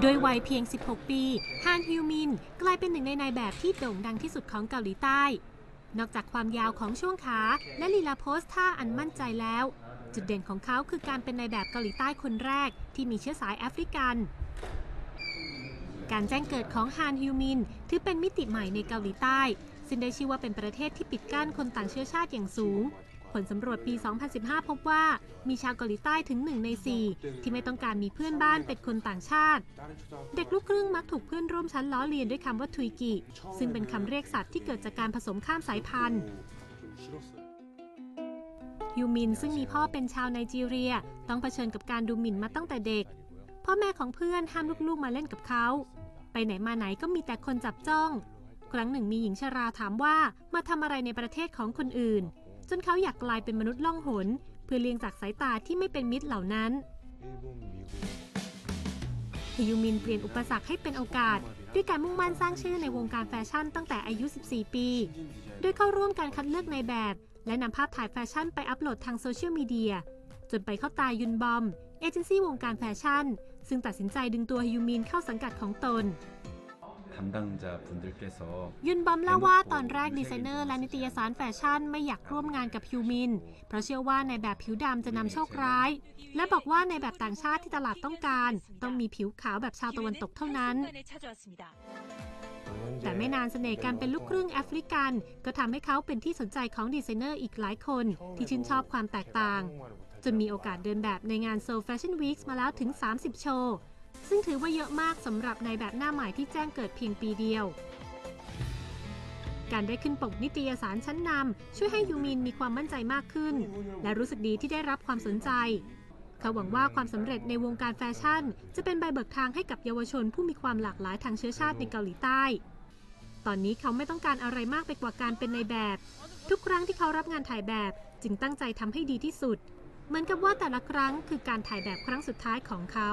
โดยวัยเพียง 16 ปี ฮานฮิวมิน กลายเป็นหนึ่งในนายแบบที่โด่งดังที่สุดของเกาหลีใต้ นอกจากความยาวของช่วงขา และลีลาโพสท่าอันมั่นใจแล้ว จุดเด่นของเขาคือการเป็นนายแบบเกาหลีใต้คนแรกที่มีเชื้อสายแอฟริกัน การแจ้งเกิดของฮานฮิวมิน ถือเป็นมิติใหม่ในเกาหลีใต้ ซึ่งได้ชื่อว่าเป็นประเทศที่ปิดกั้นคนต่างเชื้อชาติอย่างสูง ผลสำรวจปี 2015 พบว่ามีชาวเกาหลีใต้ถึง 1 ใน 4 ที่ไม่ต้องการมีเพื่อนบ้านเป็นคนต่างชาติ เด็กลูกครึ่งมักถูกเพื่อนร่วมชั้นล้อเลียนด้วยคำว่าทุยกิ ซึ่งเป็นคำเรียกสัตว์ที่เกิดจากการผสมข้ามสายพันธุ์ยูมินซึ่งมีพ่อเป็นชาวไนจีเรีย ต้องเผชิญกับการดูหมิ่นมาตั้งแต่เด็ก พ่อแม่ของเพื่อนห้ามลูกๆมาเล่นกับเขา ไปไหนมาไหนก็มีแต่คนจับจ้อง ครั้งหนึ่งมีหญิงชราถามว่ามาทำอะไรในประเทศของคนอื่น นเขาอยากกลายเป็นมนุษย์ล่องหน เพื่อเลี่ยงจากสายตาที่ไม่เป็นมิตรเหล่านั้นฮิยูมินเปลี่ยนอุปสรรคให้เป็นโอกาส ด้วยการมุ่งมั่นสร้างชื่อในวงการแฟชั่นตั้งแต่อายุ 14 ปี โดยเข้าร่วมการคัดเลือกในแบบ และนำภาพถ่ายแฟชั่นไปอัปโหลดทางโซเชียลมีเดีย จนไปเข้าตายุนบอม เอเจนซี่วงการแฟชั่น ซึ่งตัดสินใจดึงตัวฮิยูมินเข้าสังกัดของตน ยุนบอมเล่าว่าตอนแรกดีไซเนอร์และนิตยสารแฟชั่นไม่อยากร่วมงานกับฮิวมิน เพราะเชื่อว่าในแบบผิวดำจะนำโชคร้าย และบอกว่าในแบบต่างชาติที่ตลาดต้องการ ต้องมีผิวขาวแบบชาวตะวันตกเท่านั้น แต่ไม่นานเสน่ห์การเป็นลูกครึ่งแอฟริกัน ก็ทำให้เขาเป็นที่สนใจของดีไซเนอร์อีกหลายคน ที่ชื่นชอบความแตกต่างจนมีโอกาสเดินแบบในงาน Seoul Fashion Week มาแล้วถึง 30 โชว์ ซึ่งถือว่าเยอะมากสำหรับในแบบหน้าใหม่ที่แจ้งเกิดเพียงปีเดียว การได้ขึ้นปกนิตยสารชั้นนำช่วยให้ยูมินมีความมั่นใจมากขึ้น และรู้สึกดีที่ได้รับความสนใจ เขาหวังว่าความสำเร็จในวงการแฟชั่น จะเป็นใบเบิกทางให้กับเยาวชนผู้มีความหลากหลายทางเชื้อชาติในเกาหลีใต้ ตอนนี้เขาไม่ต้องการอะไรมากไปกว่าการเป็นในแบบ ทุกครั้งที่เขารับงานถ่ายแบบจึงตั้งใจทำให้ดีที่สุด เหมือนกับว่าแต่ละครั้งคือการถ่ายแบบครั้งสุดท้ายของเขา